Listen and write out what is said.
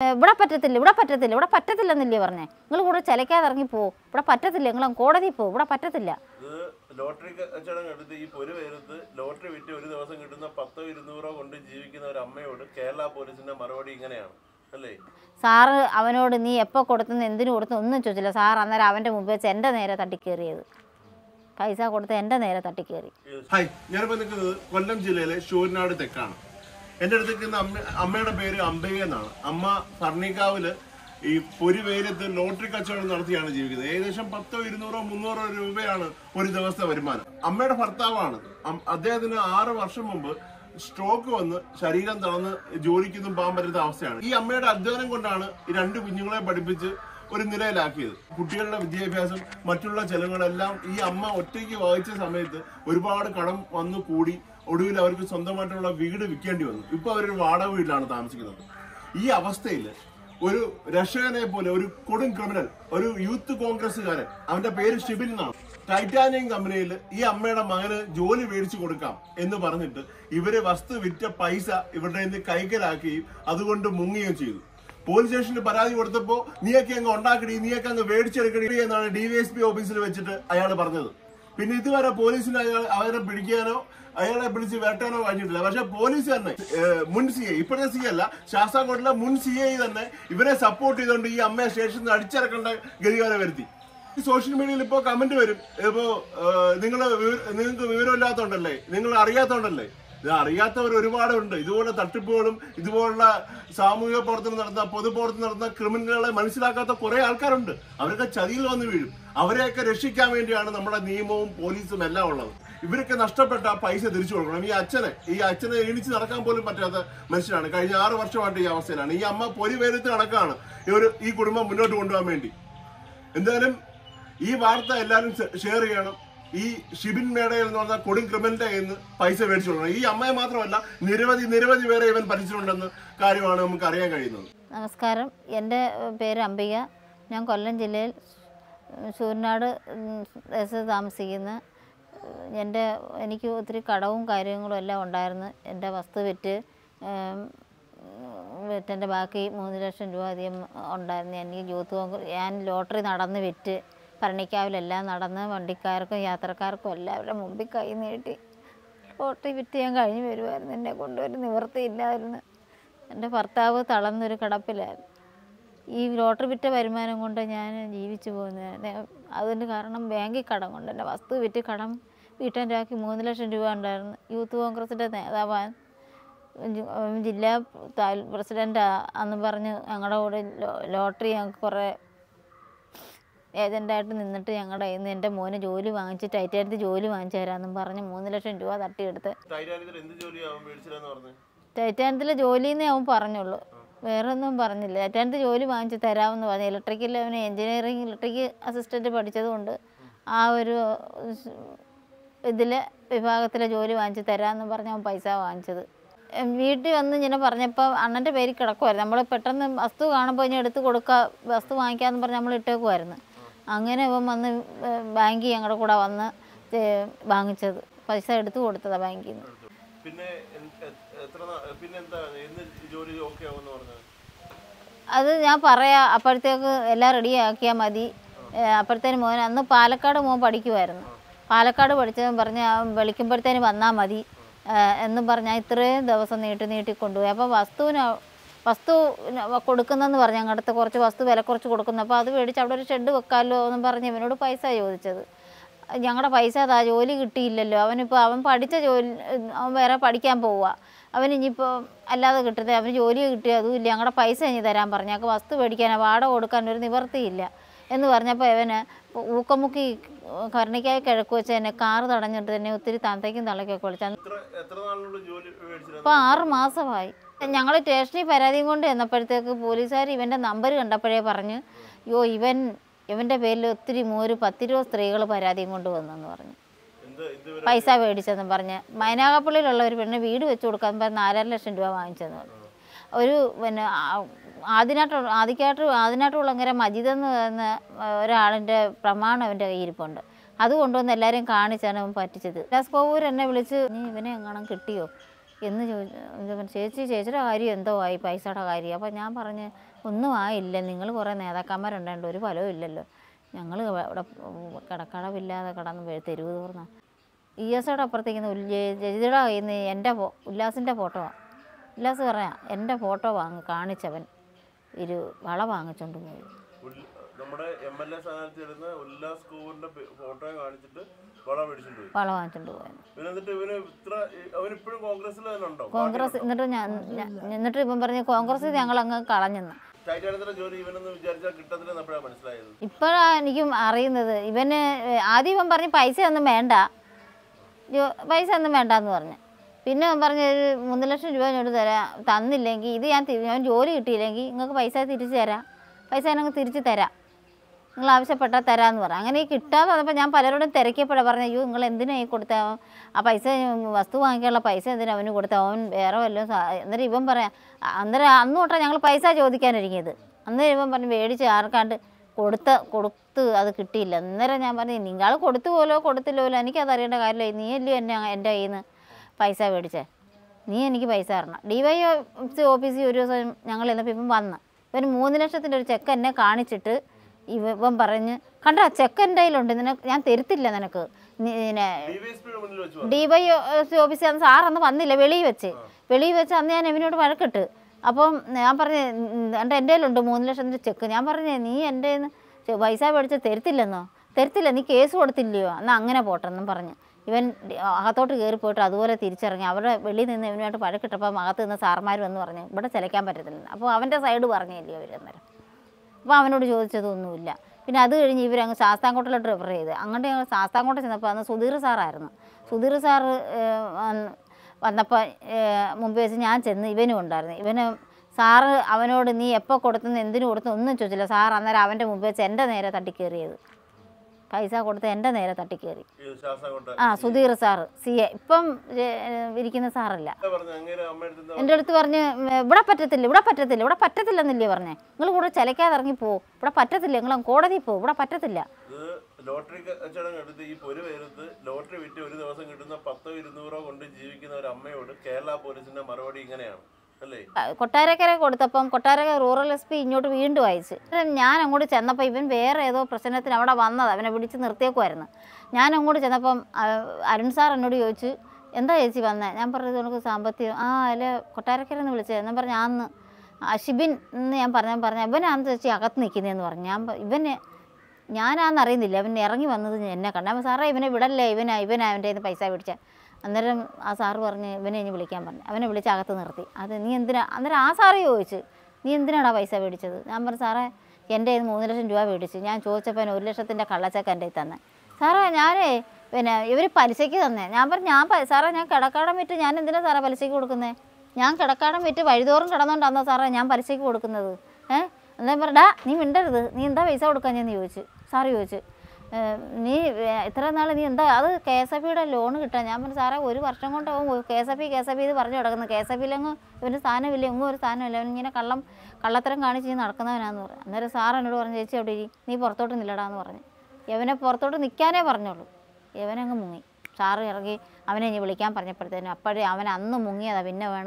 ഇവിടെ പറ്റത്തില്ല ഇവിടെ പറ്റത്തില്ല ഇവിടെ പറ്റത്തില്ലെന്നില്ലേ പറഞ്ഞേ? നിങ്ങൾ കൂടെ ചിലക്കാതെ ഇറങ്ങി പോവും ഇവിടെ പറ്റത്തില്ല നിങ്ങൾ കോടതി പോവും ഇവിടെ പറ്റത്തില്ല. ഇത് ലോട്ടറി കച്ചവടം എടുത്ത് ഈ പൊരു പേരത്ത് ലോട്ടറി വിറ്റ് ഒരു ദിവസം കിട്ടുന്ന പത്തോ ഇരുന്നൂറോ കൊണ്ട് ജീവിക്കുന്ന ഒരു അമ്മയോട് കേരള പോലീസിന്റെ മറുപടി ഇങ്ങനെയാണ് അല്ലേ? സാറ് അവനോട് നീ എപ്പോൾ കൊടുത്തെന്ന് എന്തിനു കൊടുത്തു ഒന്നും ചോദിച്ചില്ല. സാർ അന്നേരം അവന്റെ മുമ്പ് വെച്ച് എന്റെ നേരെ തട്ടിക്കേറിയത്. പൈസ കൊടുത്ത് എന്റെ നേരെ തട്ടിക്കേറി. ഹായ് ഞാനിപ്പോ നിൽക്കുന്നത് കൊല്ലം ജില്ലയിലെ ഷൂരിനാട് തെക്കാണ്. എന്റെ അടുത്തേക്ക് അമ്മ അമ്മയുടെ പേര് അംബിക എന്നാണ്. അമ്മ ഭർണിക്കാവിൽ ഈ പൊരി വെയിലത്ത് ലോട്ടറി കച്ചവടം നടത്തിയാണ് ജീവിക്കുന്നത്. ഏകദേശം പത്തോ ഇരുന്നൂറോ മുന്നൂറോ രൂപയാണ് ഒരു ദിവസത്തെ വരുമാനം. അമ്മയുടെ ഭർത്താവാണ്. അദ്ദേഹത്തിന് ആറ് വർഷം മുമ്പ് സ്ട്രോക്ക് വന്ന് ശരീരം തളർന്ന് ജോലിക്കൊന്നും പോകാൻ പറ്റുന്ന അവസ്ഥയാണ്. ഈ അമ്മയുടെ അധ്വാനം കൊണ്ടാണ് ഈ രണ്ട് കുഞ്ഞുങ്ങളെ പഠിപ്പിച്ച് ഒരു നിലയിലാക്കിയത് കുട്ടികളുടെ വിദ്യാഭ്യാസം മറ്റുള്ള ചെലവുകളെല്ലാം ഈ അമ്മ ഒറ്റയ്ക്ക് വഹിച്ച സമയത്ത് ഒരുപാട് കടം വന്നു കൂടി ഒടുവിൽ അവർക്ക് സ്വന്തമായിട്ടുള്ള വീട് വിൽക്കേണ്ടി വന്നു. ഇപ്പൊ അവരൊരു വാടക വീട്ടിലാണ് താമസിക്കുന്നത്. ഈ അവസ്ഥയിൽ ഒരു രക്ഷകനെ പോലെ ഒരു കൊടും ക്രിമിനൽ ഒരു യൂത്ത് കോൺഗ്രസ്സുകാരൻ അവന്റെ പേര് ഷിബിൻ എന്നാണ്. ടൈറ്റാനിയം കമ്പനിയിൽ ഈ അമ്മയുടെ മകന് ജോലി മേടിച്ചു കൊടുക്കാം എന്ന് പറഞ്ഞിട്ട് ഇവർ വസ്തു വിറ്റ പൈസ ഇവരുടെ കൈക്കലാക്കുകയും അതുകൊണ്ട് മുങ്ങുകയും ചെയ്തു. പോലീസ് സ്റ്റേഷനിൽ പരാതി കൊടുത്തപ്പോ നീയൊക്കെ അങ്ങ് ഉണ്ടാക്കടി നീയൊക്കെ അങ്ങ് മേടിച്ചെടുക്കടി എന്നാണ് ഡിവൈഎസ്പി ഓഫീസിൽ വെച്ചിട്ട് അയാൾ പറഞ്ഞത്. പിന്നെ ഇതുവരെ പോലീസിന് അയാൾ അവരെ പിടിക്കാനോ അയാളെ പിടിച്ച് വേട്ടാനോ കഴിഞ്ഞിട്ടില്ല. പക്ഷെ പോലീസ് തന്നെ മുൻ സി ഐ ഇപ്പോഴത്തെ സി അല്ല ശാസ്താംകോട്ടിലെ മുൻ സി ഐ തന്നെ ഇവരെ സപ്പോർട്ട് ചെയ്തുകൊണ്ട് ഈ അമ്മയെ സ്റ്റേഷനിൽ നിന്ന് അടിച്ചിറക്കേണ്ട ഗതികാരം വരുത്തി. സോഷ്യൽ മീഡിയയിൽ ഇപ്പോ കമന്റ് വരും. ഇപ്പോ നിങ്ങൾ നിങ്ങൾക്ക് വിവരമില്ലാത്തോണ്ടല്ലേ? നിങ്ങൾ അറിയാത്തോണ്ടല്ലേ? ഇത് അറിയാത്തവർ ഒരുപാടുണ്ട്. ഇതുപോലെ തട്ടിപ്പുകളും ഇതുപോലുള്ള സാമൂഹിക പ്രവർത്തനം നടന്ന പൊതുപ്രവർത്തനം നടന്ന ക്രിമിനലുകളെ മനസ്സിലാക്കാത്ത കുറെ ആൾക്കാരുണ്ട്. അവരൊക്കെ ചതിയിൽ വന്ന് വീഴും. അവരെയൊക്കെ രക്ഷിക്കാൻ വേണ്ടിയാണ് നമ്മുടെ നിയമവും പോലീസും എല്ലാം ഉള്ളത്. ഇവരൊക്കെ നഷ്ടപ്പെട്ട പൈസ തിരിച്ചു കൊടുക്കണം. ഈ അച്ഛനെ ഈ അച്ഛനെ എണിച്ച് നടക്കാൻ പോലും പറ്റാത്ത മനുഷ്യനാണ്. കഴിഞ്ഞ ആറ് വർഷമായിട്ട് ഈ അവസ്ഥയിലാണ്. ഈ അമ്മ പൊരി വേലത്ത് ഈ ഇവർ ഈ കുടുംബം മുന്നോട്ട് കൊണ്ടുപോകാൻ വേണ്ടി. എന്തായാലും ഈ വാർത്ത എല്ലാവരും ഷെയർ ചെയ്യണം. ഈ ഷിബിൻ മേടയിൽ എന്ന് പറഞ്ഞ കൊടും ക്രിമിനലിന്റെ കയ്യിൽ നിന്ന് പൈസ മേടിച്ചിട്ടുണ്ട് ഈ അമ്മയെ മാത്രമല്ല നിരവധി നിരവധി പേരെ ഇവൻ ഭരിച്ചിട്ടുണ്ടെന്ന് കാര്യമാണ് നമുക്ക് അറിയാൻ കഴിയുന്നത്. നമസ്കാരം. എന്റെ പേര് അംബിക. ഞാൻ കൊല്ലം ജില്ലയിൽ ശൂരനാട് ദേശത്ത് താമസിക്കുന്ന എന്റെ എനിക്ക് ഒത്തിരി കടവും കാര്യങ്ങളും എല്ലാം ഉണ്ടായിരുന്നു. എന്റെ വസ്തു വിറ്റ് വിറ്റെന്റെ ബാക്കി മൂന്ന് ലക്ഷം രൂപ അധികം ഉണ്ടായിരുന്നു. എനിക്ക് യൂത്ത് കോൺഗ്രസ് ഞാൻ ലോട്ടറി നടന്ന് വിറ്റ് ഭരണിക്കാവിലെല്ലാം നടന്ന് വണ്ടിക്കാർക്കും യാത്രക്കാർക്കും എല്ലാവരുടെ മുമ്പിൽ കൈ നീട്ടി. ഓട്ടി വിറ്റ് ഞാൻ കഴിഞ്ഞ് വരുമായിരുന്നു എന്നെ കൊണ്ടൊരു നിവൃത്തിയില്ലായിരുന്നു എന്റെ ഭർത്താവ് തളർന്നൊരു കിടപ്പിലായിരുന്നു. ഈ ലോട്ടറി വിറ്റ വരുമാനം കൊണ്ട് ഞാൻ ജീവിച്ചു പോകുന്നത് അതിന് കാരണം ബാങ്കിൽ കടം കൊണ്ട് എന്റെ വസ്തു വിറ്റ് കടം വീട്ടാൻ ബാക്കി മൂന്ന് ലക്ഷം രൂപ ഉണ്ടായിരുന്നു. യൂത്ത് കോൺഗ്രസിന്റെ നേതാവാൻ ജില്ലാ പ്രസിഡന്റ് അന്ന് പറഞ്ഞ് ഞങ്ങളുടെ കൂടെ ലോട്ടറി ഞങ്ങൾക്ക് കുറേ ഏജന്റായിട്ട് നിന്നിട്ട് ഞങ്ങളുടെ കയ്യിൽ നിന്ന് എന്റെ മോന് ജോലി വാങ്ങിച്ച് ടൈറ്റായിട്ട് ജോലി വാങ്ങിച്ചു തരാമെന്നും പറഞ്ഞ് മൂന്ന് ലക്ഷം രൂപ തട്ടിയെടുത്ത്. ടൈറ്റാനത്തിലെ ജോലിന്നേ അവൻ പറഞ്ഞുള്ളൂ. വേറെ ഒന്നും പറഞ്ഞില്ല. ടൈറ്റാനത്ത് ജോലി വാങ്ങിച്ച് തരാമെന്ന് പറഞ്ഞു. ഇലക്ട്രിക്കൽ അവന് എഞ്ചിനീയറിംഗ് ഇലക്ട്രിക് അസിസ്റ്റന്റ് പഠിച്ചതുകൊണ്ട് ആ ഒരു ഇതിലെ വിഭാഗത്തിലെ ജോലി വാങ്ങിച്ച് തരാമെന്ന് പറഞ്ഞ് അവൻ പൈസ വാങ്ങിച്ചത്. വീട്ടിൽ വന്ന് ഇങ്ങനെ പറഞ്ഞപ്പോൾ അണ്ണന്റെ പേര് കിടക്കുമായിരുന്നു നമ്മൾ പെട്ടെന്ന് വസ്തു കാണുമ്പോൾ ഇനി എടുത്ത് കൊടുക്കുക വസ്തു വാങ്ങിക്കാമെന്ന് പറഞ്ഞ് നമ്മൾ ഇട്ടേക്കുമായിരുന്നു അങ്ങനെ ഇവൻ വന്ന് ബാങ്കിൽ ഞങ്ങളുടെ കൂടെ വന്ന് വാങ്ങിച്ചത്. പൈസ എടുത്ത് കൊടുത്തതാണ് ബാങ്കിൽ നിന്ന്. പിന്നെ അത് ഞാൻ പറയാ അപ്പോഴത്തേക്ക് എല്ലാം റെഡി ആക്കിയാൽ മതി. അപ്പോഴത്തേന് മോൻ അന്ന് പാലക്കാട് മോൻ പഠിക്കുമായിരുന്നു പാലക്കാട് പഠിച്ചവൻ പറഞ്ഞ് വിളിക്കുമ്പോഴത്തേന് വന്നാൽ മതി. എന്നും പറഞ്ഞാൽ ഇത്രയും ദിവസം നീട്ടി നീട്ടി കൊണ്ടുപോയി. അപ്പോൾ വസ്തുവിന് വസ്തു കൊടുക്കുന്നെന്ന് പറഞ്ഞു. അങ്ങോട്ട് കുറച്ച് വസ്തു വില കുറച്ച് കൊടുക്കുന്നു. അപ്പോൾ അത് മേടിച്ച് അവിടെ ഒരു ഷെഡ് വെക്കാമല്ലോ എന്ന് പറഞ്ഞ് ഇവനോട് പൈസ ചോദിച്ചത്. ഞങ്ങളുടെ പൈസ അതാ ജോലി കിട്ടിയില്ലല്ലോ. അവനിപ്പോൾ അവൻ പഠിച്ച ജോലി അവൻ വേറെ പഠിക്കാൻ പോവുക അവൻ ഇനിയിപ്പോൾ അല്ലാതെ കിട്ടുന്നത് അവന് ജോലി കിട്ടിയ അതുമില്ല ഞങ്ങളുടെ പൈസ ഇനി തരാൻ പറഞ്ഞു. ഞങ്ങൾക്ക് വസ്തു മേടിക്കാൻ വാടക കൊടുക്കാൻ ഒരു നിവർത്തിയില്ല. എന്ന് പറഞ്ഞപ്പോൾ ഇവന് ഊക്കമുക്കി കരുണിക്കായി കിഴക്ക് വെച്ച് തന്നെ കാറ് തടഞ്ഞിട്ട് തന്നെ ഒത്തിരി തന്തയ്ക്കും തള്ളയ്ക്കൊക്കെ വിളിച്ചു എത്ര എത്ര നാളിനുള്ള ജോലി മേടിച്ചിരുന്നു? ഇപ്പോൾ ആറ് മാസമായി. ഞങ്ങൾ സ്റ്റേഷനിൽ പരാതിയും കൊണ്ട് ചെന്നപ്പോഴത്തേക്ക് പോലീസുകാർ ഇവന്റെ നമ്പർ കണ്ടപ്പോഴേ പറഞ്ഞു യോ ഇവൻ ഇവന്റെ പേരിൽ ഒത്തിരി ഒരു പത്തിരുപത് സ്ത്രീകൾ പരാതിയും കൊണ്ട് വന്നെന്ന് പറഞ്ഞു. പൈസ മേടിച്ചെന്നും പറഞ്ഞ്. മൈനാകപ്പള്ളിയിലുള്ള ഒരു പെണ്ണ് വീട് വെച്ച് കൊടുക്കാൻ പറഞ്ഞ് നാലര ലക്ഷം രൂപ വാങ്ങിച്ചെന്ന് പറഞ്ഞു. ഒരു പിന്നെ ആദിനാട്ട് ആദിക്കാട്ട് ആദിനാട്ടുകുളങ്ങര മജിദ് എന്ന് പറയുന്ന ഒരാളിന്റെ പ്രമാണം അവന്റെ കയ്യിരിപ്പുണ്ട് അത് കൊണ്ടുവന്ന് എല്ലാവരെയും കാണിച്ചാണ് അവൻ പറ്റിച്ചത്. വിലാസ് കോവൂർ എന്നെ വിളിച്ച് നീ ഇവനെ എങ്ങനെ കിട്ടിയോ? എന്ന് ചോദിച്ചു ചേച്ചി ചേച്ചിയുടെ കാര്യം എന്തോ ആയി? പൈസയുടെ കാര്യം? അപ്പോൾ ഞാൻ പറഞ്ഞ് ഒന്നും ആയില്ല. നിങ്ങൾ കുറേ നേതാക്കന്മാരുണ്ടായിട്ട് ഒരു ഫലവും ഇല്ലല്ലോ. ഞങ്ങൾ ഇവിടെ കിടക്കടവില്ലാതെ കിടന്ന് തെരുവ് തോർന്ന. ഇ എസ് അപ്പുറത്തേക്ക് ജജിതയുടെ കയ്യിൽ നിന്ന് എന്റെ ഉല്ലാസിന്റെ ഫോട്ടോ ഉല്ലാസ് പറയാം എന്റെ ഫോട്ടോ വാങ്ങി കാണിച്ചവൻ. ഒരു വള വാങ്ങിച്ചോണ്ട് പോയി. നമ്മുടെ എം എൽ എ സ്ഥാനാർത്ഥി ഇരുന്ന ഉല്ലാസ് കൂറിന്റെ ഫോട്ടോ കാണിച്ചിട്ട് വള മേടിച്ചിട്ട് പോയി. വള വാങ്ങിച്ചോണ്ട് പോയത് പിന്നെ എന്നിട്ട് ഇവന് ഇത്ര കോൺഗ്രസിൽ തന്നെ ഉണ്ടോ? കോൺഗ്രസ് എന്നിട്ട് ഞാൻ എന്നിട്ട് ഇപ്പം പറഞ്ഞു കോൺഗ്രസ് ഞങ്ങൾ അങ്ങ് കളഞ്ഞെന്ന്. ഇപ്പഴാ എനിക്കും അറിയുന്നത്. ഇവന് ആദ്യം ഇവൻ പറഞ്ഞു പൈസ ഒന്നും വേണ്ട. പൈസ ഒന്നും വേണ്ടെന്ന് പറഞ്ഞു. പിന്നെ പറഞ്ഞ് മൂന്ന് ലക്ഷം രൂപ എന്നോട് തരാം. തന്നില്ലെങ്കിൽ ഇത് ഞാൻ ഞാൻ ജോലി കിട്ടിയില്ലെങ്കിൽ നിങ്ങൾക്ക് പൈസ തിരിച്ചു തരാം. പൈസ ഞങ്ങൾക്ക് തിരിച്ച് തരാം. നിങ്ങൾ ആവശ്യപ്പെട്ടാൽ തരാമെന്ന് പറഞ്ഞു. അങ്ങനെ കിട്ടാതെ വന്നപ്പോൾ ഞാൻ പലരോടും തിരക്കിയപ്പോഴാണ് പറഞ്ഞു അയ്യോ നിങ്ങൾ എന്തിനായി കൊടുത്ത? ആ പൈസ വസ്തു വാങ്ങിക്കാനുള്ള പൈസ എന്തിനാ അവന് കൊടുത്ത? അവൻ വേറെ വല്ലതും അന്നേരം ഇവൻ പറയാം അന്നേരം അന്ന് തൊട്ടാണ് ഞങ്ങൾ പൈസ ചോദിക്കാനൊരുങ്ങിയത് അന്നേരം ഇവൻ പറഞ്ഞു മേടിച്ച് ആർക്കാണ്ട് കൊടുത്ത കൊടുത്ത് അത് കിട്ടിയില്ല. അന്നേരം ഞാൻ പറഞ്ഞു നിങ്ങൾ കൊടുത്തു പോലോ കൊടുത്തില്ലോ എനിക്കത് അറിയേണ്ട കാര്യമില്ല. നീ അല്ലയോ എന്നെ എന്റെ കയ്യിൽ നിന്ന് പൈസ മേടിച്ചേ. നീ എനിക്ക് പൈസ തരണം. ഡി വൈ എഫ് ഓഫീസിൽ ഒരു ദിവസം ഞങ്ങൾ ഇന്നിപ്പോൾ ഇപ്പം വന്ന് ഇവന് മൂന്ന് ലക്ഷത്തിന്റെ ഒരു ചെക്ക് എന്നെ കാണിച്ചിട്ട് ഇവ- ഇവൻ പറഞ്ഞ് കണ്ട ചെക്ക് എന്റെ കയ്യിലുണ്ട് നിനക്ക് ഞാൻ തരുത്തില്ല നിനക്ക്. പിന്നെ ഡി വൈ എഫ് ഓഫീസിൽ അന്ന് സാറന്ന് വന്നില്ല വെളിയിൽ വെച്ച്. വെളിയിൽ വെച്ച് അന്ന് ഞാൻ എവിനോട് വഴക്കിട്ട്. അപ്പം ഞാൻ പറഞ്ഞു എന്റെ എന്റെ കയ്യിലുണ്ട് മൂന്ന് ലക്ഷത്തിന്റെ ചെക്ക്. ഞാൻ പറഞ്ഞു നീ എന്റെ പൈസ മേടിച്ച് തരുത്തില്ലെന്നോ? തരത്തില്ല നീ കേസ് കൊടുത്തില്ലയോ? എന്നാൽ അങ്ങനെ പോട്ടെന്നും പറഞ്ഞ്. ഇവൻ അകത്തോട്ട് കയറി പോയിട്ട് അതുപോലെ തിരിച്ചിറങ്ങി. അവരുടെ വെളിയിൽ നിന്ന് ഇവനുമായിട്ട് വഴക്കിട്ടപ്പം അകത്ത് നിന്ന് സാർമാർ വന്ന് പറഞ്ഞു ഇവിടെ ചിലയ്ക്കാൻ പറ്റത്തില്ല അപ്പോൾ അവന്റെ സൈഡ് പറഞ്ഞില്ലേ ഇവർ അന്നേരം? അപ്പോൾ അവനോട് ചോദിച്ചതൊന്നുമില്ല. പിന്നെ അത് കഴിഞ്ഞ് ഇവരങ്ങ് ശാസ്താംകോട്ടിലോട്ട് റെഫർ ചെയ്ത്. അങ്ങോട്ട് ഞങ്ങൾ ശാസ്താംകോട്ട ചെന്നപ്പോൾ അന്ന് സുധീർ സാറായിരുന്നു. സുധീർ സാറ് വന്നപ്പോൾ മുമ്പ് വെച്ച് ഞാൻ ചെന്ന് ഇവനും ഉണ്ടായിരുന്നു. ഇവന് സാറ് അവനോട് നീ എപ്പോൾ കൊടുത്തെന്ന് എന്തിനു കൊടുത്തു ഒന്നും ചോദിച്ചില്ല. സാർ അന്നേരം അവന്റെ മുമ്പ് വെച്ച് എന്റെ നേരെ തട്ടിക്കയറിയത് പൈസ കൊടുത്ത് എന്റെ നേരെ തട്ടിക്കേറി. ആ സുധീർ സാറ് സി എ. ഇപ്പം ഇരിക്കുന്ന സാറല്ല. എന്റെ അടുത്ത് പറഞ്ഞ് ഇവിടെ പറ്റത്തില്ല ഇവിടെ പറ്റത്തില്ല ഇവിടെ പറ്റത്തില്ലെന്നില്ലേ പറഞ്ഞേ. നിങ്ങൾ കൂടെ ചിലക്കാതെ ഇറങ്ങി പോ. ഇവിടെ പറ്റത്തില്ല നിങ്ങൾ കോടതി പോ ഇവിടെ പറ്റത്തില്ല. ലോട്ടറി കച്ചവടം എടുത്ത് ഈ പൊരു പേരത്ത് ലോട്ടറി വിറ്റ് ഒരു ദിവസം കിട്ടുന്ന പത്തോ ഇരുന്നൂറോ കൊണ്ട് ജീവിക്കുന്ന ഒരു അമ്മയോട് കേരള പോലീസിന്റെ മറുപടി ഇങ്ങനെയാണ്. കൊട്ടാരക്കര കൊടുത്തപ്പം കൊട്ടാരക്കര റൂറൽ എസ് പി ഇങ്ങോട്ട് വീണ്ടും അയച്ച്. ഞാൻ അങ്ങോട്ട് ചെന്നപ്പോൾ ഇവൻ വേറെ ഏതോ പ്രശ്നത്തിന് അവിടെ വന്നത് അവനെ പിടിച്ച് നിർത്തിയേക്കുമായിരുന്നു ഞാൻ അങ്ങോട്ട് ചെന്നപ്പം അരുൺ സാർ എന്നോട് ചോദിച്ചു എന്താ ചേച്ചി വന്നേ? ഞാൻ പറഞ്ഞത് നമുക്ക് സാമ്പത്തികം. ആ അല്ല കൊട്ടാരക്കര എന്ന് വിളിച്ചത്. ഞാൻ പറഞ്ഞു ആന്ന്. അഷിബിൻ എന്ന് ഞാൻ പറഞ്ഞ പറഞ്ഞ ഇവനാന്ന് ചേച്ചി അകത്ത് നിൽക്കുന്നതെന്ന് പറഞ്ഞു. ഞാൻ ഇവനെ ഞാനാന്ന് അറിയുന്നില്ല അവൻ ഇറങ്ങി വന്നത് എന്നെ കണ്ട. സാറേ ഇവനെ വിടല്ലേ? ഇവനാ ഇവനാ അവന്റെ പൈസ പിടിച്ച അന്നേരം ആ സാറ് പറഞ്ഞ് ഇവനെ ഇനി വിളിക്കാൻ പറഞ്ഞു. അവനെ വിളിച്ച് അകത്ത് നിർത്തി. അത് നീ എന്തിനാ? അന്നേരം ആ സാറ് ചോദിച്ചു നീ എന്തിനാടാ പൈസ മേടിച്ചത്? ഞാൻ പറഞ്ഞു സാറേ എന്റെ നിന്ന് മൂന്ന് ലക്ഷം രൂപ മേടിച്ചു. ഞാൻ ചോദിച്ചപ്പോൾ ഒരു ലക്ഷത്തിന്റെ കള്ളച്ചക്ക എന്റെ തന്നെ. സാറേ ഞാനേ പിന്നെ ഇവർ പലിശയ്ക്ക് തന്നെ. ഞാൻ പറഞ്ഞു ഞാൻ സാറേ ഞാൻ കിടക്കാടം വിറ്റ് ഞാൻ എന്തിനാ സാറേ പലിശയ്ക്ക് കൊടുക്കുന്നത് ഞാൻ കിടക്കാടം വിറ്റ് വഴിതോറും കിടന്നുകൊണ്ടാന്നോ സാറേ ഞാൻ പലിശയ്ക്ക് കൊടുക്കുന്നത്? ഏഹ് എന്താ പറഞ്ഞാ നീ മിണ്ടരുത്. നീ എന്താ പൈസ കൊടുക്കാൻ ഞാൻ ചോദിച്ചു? സാറ് ചോദിച്ചു "ഏ, നീ ഇത്ര നാൾ നീ എന്താ അത് കെ എസ് എഫ് ബിയുടെ ലോൺ കിട്ടാൻ. ഞാൻ പറഞ്ഞു സാറേ ഒരു വർഷം കൊണ്ടാവും K S F B K S F B ഇത് പറഞ്ഞു കിടക്കുന്നത് കെ എസ് എഫ് ബിയിലെങ്ങും ഇവന് സ്ഥാനമില്ല എങ്ങും ഒരു സ്ഥാനമില്ല. അവൻ ഇങ്ങനെ കള്ളം കള്ളത്തരം കാണിച്ച് നടക്കുന്നവനാന്ന് പറഞ്ഞു. അന്നേരം സാർ എന്നോട് പറഞ്ഞു ചേച്ചി അവിടെ ഇരി? നീ പുറത്തോട്ട് നില്ലടാന്ന് പറഞ്ഞു. യവനെ പുറത്തോട്ട് നിൽക്കാനേ പറഞ്ഞുള്ളൂ ഇവനങ്ങ് മുങ്ങി. സാറ് ഇറങ്ങി അവനെ ഇനി വിളിക്കാൻ പറഞ്ഞപ്പോഴത്തേനും അപ്പോഴേ അവൻ അന്ന് മുങ്ങിയതാ. പിന്നെ വേണം